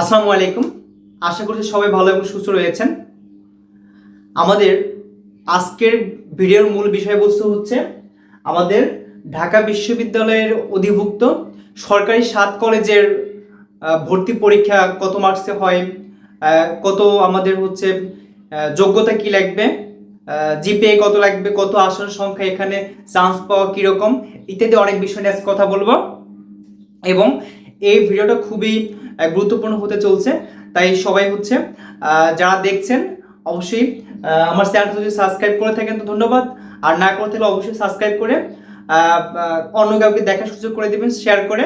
আসসালামু আলাইকুম। আশা করছি সবাই ভালো এবং সুস্থ রয়েছেন। আমাদের আজকের ভিডিওর মূল বিষয়বস্তু হচ্ছে আমাদের ঢাকা বিশ্ববিদ্যালয়ের অধিভুক্ত সরকারি সাত কলেজের ভর্তি পরীক্ষা কত মার্কসে হয় কত আমাদের হচ্ছে যোগ্যতা কি লাগবে জিপিএ কত লাগবে, কত আসন সংখ্যা এখানে, চান্স পাওয়া কীরকম, ইত্যাদি অনেক বিষয় নিয়ে কথা বলব। এবং এই ভিডিওটা খুবই গুরুত্বপূর্ণ হতে চলছে। তাই সবাই হচ্ছে যারা দেখছেন, অবশ্যই আমার চ্যানেলটা যদি সাবস্ক্রাইব করে থাকেন তো ধন্যবাদ। আর না করে থাকলে অবশ্যই সাবস্ক্রাইব করে অন্য কাউকে দেখার সুযোগ করে দিবেন শেয়ার করে।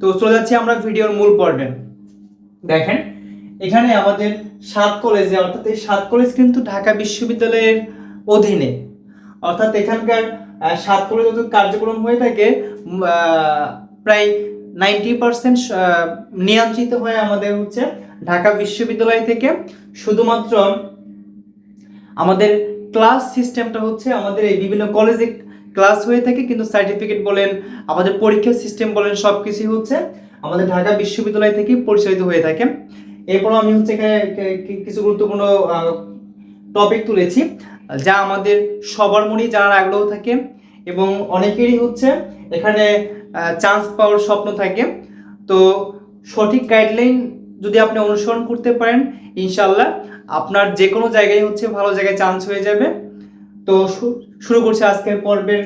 তো চলে যাচ্ছি আমরা ভিডিওর মূল পর্বে। দেখেন, এখানে আমাদের সাত কলেজে অর্থাৎ এই সাত কলেজ কিন্তু ঢাকা বিশ্ববিদ্যালয়ের অধীনে। অর্থাৎ এখানকার সাত কলেজ কার্যক্রম হয়ে থাকে প্রায় নাইনটি পার্সেন্ট নিয়ন্ত্রিত হয় আমাদের হচ্ছে ঢাকা বিশ্ববিদ্যালয় থেকে শুধুমাত্র আমাদের ক্লাস সিস্টেমটা হচ্ছে আমাদের এই বিভিন্ন কলেজে ক্লাস হয়ে থাকে, কিন্তু সার্টিফিকেট বলেন, আমাদের পরীক্ষার সিস্টেম বলেন সব কিছুই হচ্ছে আমাদের ঢাকা বিশ্ববিদ্যালয় থেকেই পরিচালিত হয়ে থাকে। এরপর আমি হচ্ছে কিছু গুরুত্বপূর্ণ টপিক তুলেছি, যা আমাদের সবার মনেই জানার আগ্রহ থাকে এবং অনেকেরই হচ্ছে এখানে চান্স পাওয়ার স্বপ্ন থাকে। তো সঠিক গাইডলাইন যদি আপনি অনুসরণ করতে পারেন ইনশাল্লাহ আপনার যে কোনো জায়গায় হচ্ছে ভালো জায়গায় চান্স হয়ে যাবে। তো শুরু করছি আজকের পর্বের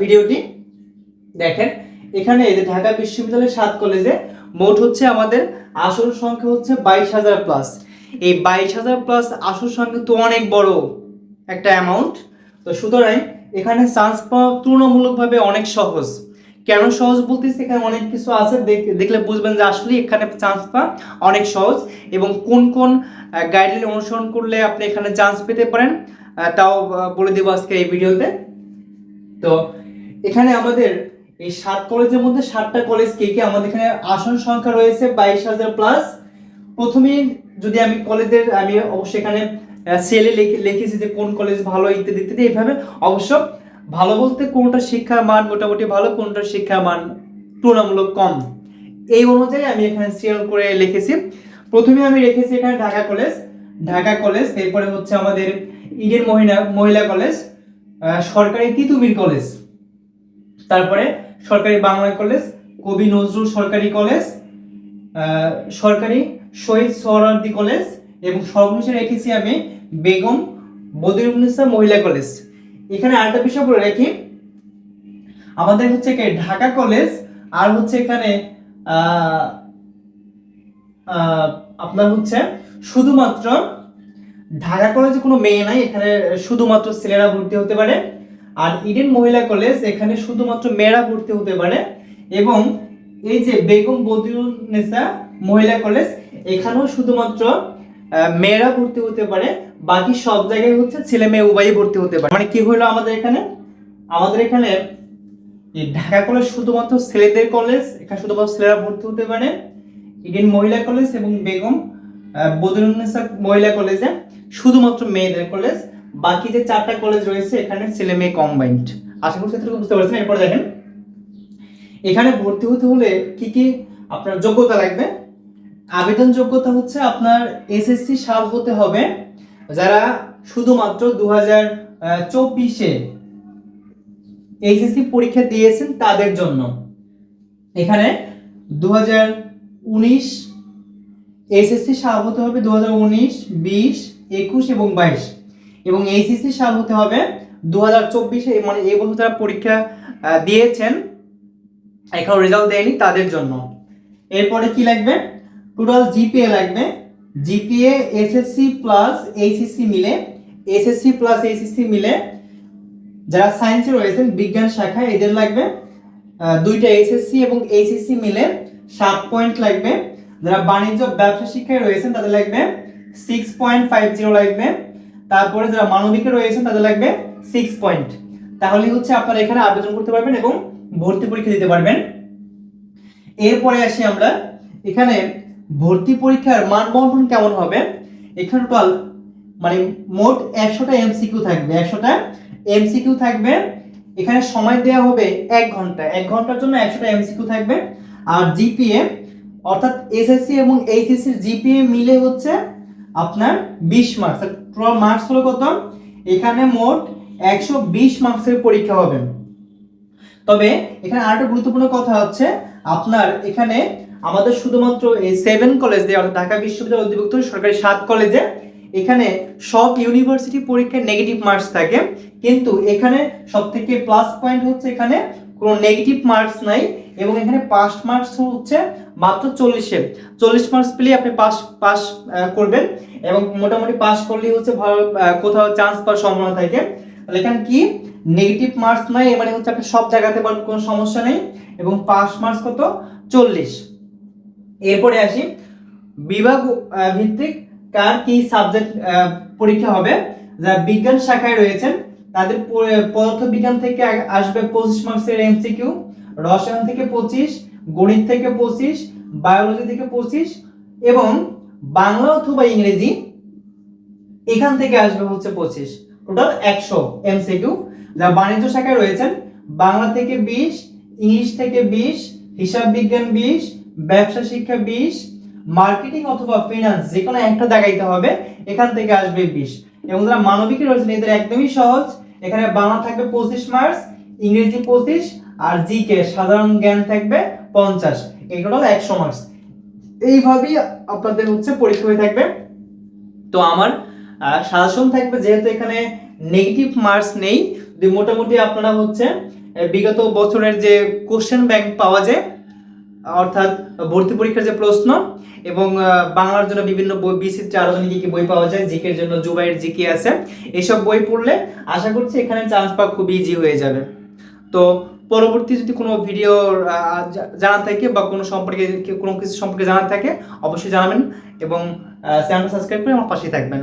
ভিডিওটি। দেখেন, এখানে এই যে ঢাকা বিশ্ববিদ্যালয়ের সাত কলেজে মোট হচ্ছে আমাদের আসন সংখ্যা হচ্ছে বাইশ হাজার প্লাস এই বাইশ হাজার প্লাস আসন সংখ্যা তো অনেক বড় একটা অ্যামাউন্ট তো সুতরাং এখানে চান্স পাওয়া তুলনামূলকভাবে অনেক সহজ। কেন সহজ বলতেছি? এখানে অনেক কিছু আছে, দেখ- দেখলে বুঝবেন যে আসলে এখানে চান্স পাওয়া অনেক সহজ এবং কোন কোন গাইডলাইন অনুসরণ করলে আপনি এখানে চান্স পেতে পারেন তাও বলে দেবো আজকে এই ভিডিওতে। তো এখানে আমাদের এই সাত কলেজের মধ্যে সাতটা কলেজ কে কি? আমাদের এখানে আসন সংখ্যা রয়েছে বাইশ হাজার প্লাস প্রথমেই যদি আমি কলেজের, আমি অবশ্যই এখানে সেলে লিখেছি যে কোন কলেজ ভালো, ইত্যাদি ইত্যাদি, এইভাবে অবশ্য ভালো বলতে কোনটা শিক্ষার মান মোটামুটি ভালো কোনটা শিক্ষার মান তুলনামূলক কম? এই অনুযায়ী আমি এখানে সিরিয়াল করে লিখেছি। প্রথমে আমি রেখেছি এখানে ঢাকা কলেজ। ঢাকা কলেজ, এরপরে হচ্ছে আমাদের ইডেন মহিলা মহিলা কলেজ সরকারি তিতুমির কলেজ, তারপরে সরকারি বাংলা কলেজ, কবি নজরুল সরকারি কলেজ সরকারি শহীদ সোহরাওয়ার্দী কলেজ, এবং সর্বশেষে রেখেছি আমি বেগম বদিরুন্নেসা মহিলা কলেজ। এখানে আরেকটা বিষয় বলে রাখি। আমাদের হচ্ছে কি, ঢাকা কলেজ আর হচ্ছে এখানে আপনার হচ্ছে শুধুমাত্র ঢাকা কলেজে কোনো মেয়ে নাই, এখানে শুধুমাত্র ছেলেরা ভর্তি হতে পারে। আর ইডেন মহিলা কলেজ, এখানে শুধুমাত্র মেয়েরা ভর্তি হতে পারে। এবং এই যে বেগম বদিউল নেসা মহিলা কলেজ, এখানেও শুধুমাত্র মেয়েরা ভর্তি হতে পারে, বাকি সব জায়গায় হচ্ছে ছেলে মেয়ে উভয়ই ভর্তি হতে পারে। মানে কি হলো আমাদের এখানে? আমাদের এখানে ঢাকা কলেজ শুধুমাত্র ছেলেদের কলেজ এখানে শুধুমাত্র ছেলেরা ভর্তি হতে পারে। ইডেন মহিলা কলেজ এবং বেগম বদরুন্নেসা মহিলা কলেজে শুধুমাত্র মেয়েদের কলেজ বাকি যে চারটা কলেজ রয়েছে, এখানে ছেলে মেয়ে কম্বাইন্ড আশা করছি এতটুকু বুঝতে পারছেন? এরপর দেখেন। এখানে ভর্তি হতে হলে কি কি আপনার যোগ্যতা লাগবে? আবেদন যোগ্যতা হচ্ছে আপনার এসএসসি সাল হতে হবে, যারা শুধুমাত্র দু হাজার চব্বিশে এইচএসসি পরীক্ষা দিয়েছেন তাদের জন্য। এখানে দু হাজার উনিশ এসএসসি সাল হতে হবে দু হাজার উনিশ, বিশ, একুশ এবং বাইশ। এবং এইচএসসি সাল হতে হবে দু হাজার চব্বিশে মানে এই বছর যারা পরীক্ষা দিয়েছেন, এখন রেজাল্ট দেয়নি তাদের জন্য। এরপরে কি লাগবে? টোটাল জিপিএ লাগবে। জিপিএ এসএসসি প্লাস এইচএসসি মিলে এসএসসি প্লাস এইচএসসি মিলে যারা সায়েন্সে রয়েছেন, বিজ্ঞান শাখায় এদের লাগবে। দুইটা এসএসসি এবং এইচএসসি মিলে সাত পয়েন্ট লাগবে। যারা বাণিজ্য, ব্যবসা শিক্ষায় রয়েছেন, তাদের লাগবে সিক্স পয়েন্ট ফাইভ জিরো লাগবে। তারপরে যারা মানবিকে রয়েছেন, তাদের লাগবে সিক্স পয়েন্ট তাহলে হচ্ছে আপনারা এখানে আবেদন করতে পারবেন এবং ভর্তি পরীক্ষা দিতে পারবেন। এরপরে আসি আমরা। এখানে ভর্তি পরীক্ষার মান বন্টন কেমন হবে? এখানে টোটাল মানে মোট একশোটা এমসিকিউ থাকবে, একশোটা এমসিকিউ থাকবে। এখানে সময় দেওয়া হবে এক ঘণ্টা, এক ঘণ্টার জন্য একশোটা এমসিকিউ থাকবে। আর জিপিএ অর্থাৎ এসএসসি এবং এইচএসসির জিপিএ মিলে হচ্ছে আপনার বিশ মার্কস টোটাল মার্কস হলো কত? এখানে মোট একশো বিশ মার্কসের পরীক্ষা হবে। তবে এখানে আরেকটা গুরুত্বপূর্ণ কথা হচ্ছে, আপনার এখানে আমাদের শুধুমাত্র এই সেভেন কলেজ অর্থাৎ ঢাকা বিশ্ববিদ্যালয় অধিভুক্ত সরকারি সাত কলেজে এখানে সব ইউনিভার্সিটি পরীক্ষায় নেগেটিভ মার্কস থাকে। কিন্তু এখানে সব থেকে প্লাস পয়েন্ট হচ্ছে এখানে কোনো নেগেটিভ মার্কস নাই এবং এখানে পাস মার্কস হচ্ছে মাত্র চল্লিশে। চল্লিশ মার্কস পেলেই আপনি পাস পাস করবেন এবং মোটামুটি পাস করলেই হচ্ছে ভালো কোথাও চান্স পাওয়ার সম্ভাবনা থাকে। তাহলে এখানে কি? নেগেটিভ মার্কস নাই মানে হচ্ছে আপনি সব জায়গাতে পারবেন কোনো সমস্যা নেই এবং পাস মার্কস কত? চল্লিশ। এরপরে আসি। বিভাগ ভিত্তিক কার কি সাবজেক্ট পরীক্ষা হবে? যারা বিজ্ঞান শাখায় রয়েছেন, তাদের পদার্থ বিজ্ঞান থেকে আসবে পঁচিশ মার্কসের এমসিকিউ রসায়ন থেকে পঁচিশ, গণিত থেকে পঁচিশ বায়োলজি থেকে পঁচিশ এবং বাংলা অথবা ইংরেজি এখান থেকে আসবে হচ্ছে পঁচিশ। টোটাল একশো এমসিকিউ যা বাণিজ্য শাখায় রয়েছেন, বাংলা থেকে বিশ, ইংলিশ থেকে বিশ, হিসাব বিজ্ঞান বিশ ব্যবসা শিক্ষা বিশ, মার্কেটিং অথবা ফিনান্স যে কোনো একটা দেখাইতে হবে, এখান থেকে আসবে বিশ। এবং যারা মানবিকে রয়েছেন এদের একদমই সহজ। এখানে বাংলা থাকবে পঁচিশ মার্কস ইংরেজি পঁচিশ আর জিকে সাধারণ জ্ঞান থাকবে পঞ্চাশ। টোটাল একশো মার্কস এইভাবেই আপনাদের হচ্ছে পরীক্ষা হয়ে থাকবে। তো আমার সাজেশন থাকবে, যেহেতু এখানে নেগেটিভ মার্কস নেই মোটামুটি আপনারা হচ্ছে বিগত বছরের যে কোশ্চেন ব্যাংক পাওয়া যায় অর্থাৎ ভর্তি পরীক্ষার যে প্রশ্ন এবং বাংলার জন্য বিভিন্ন বই বিচিত্র আরও কি কি বই পাওয়া যায়? জিকের জন্য জুবাইয়ের জিকে আছে। এসব বই পড়লে আশা করছি এখানে চান্স পাওয়া খুব ইজি হয়ে যাবে। তো পরবর্তী যদি কোনো ভিডিও জানা থাকে বা কোনো সম্পর্কে, কোনো কিছু সম্পর্কে জানা থাকে, অবশ্যই জানাবেন এবং চ্যানেলটা সাবস্ক্রাইব করে আমার পাশেই থাকবেন।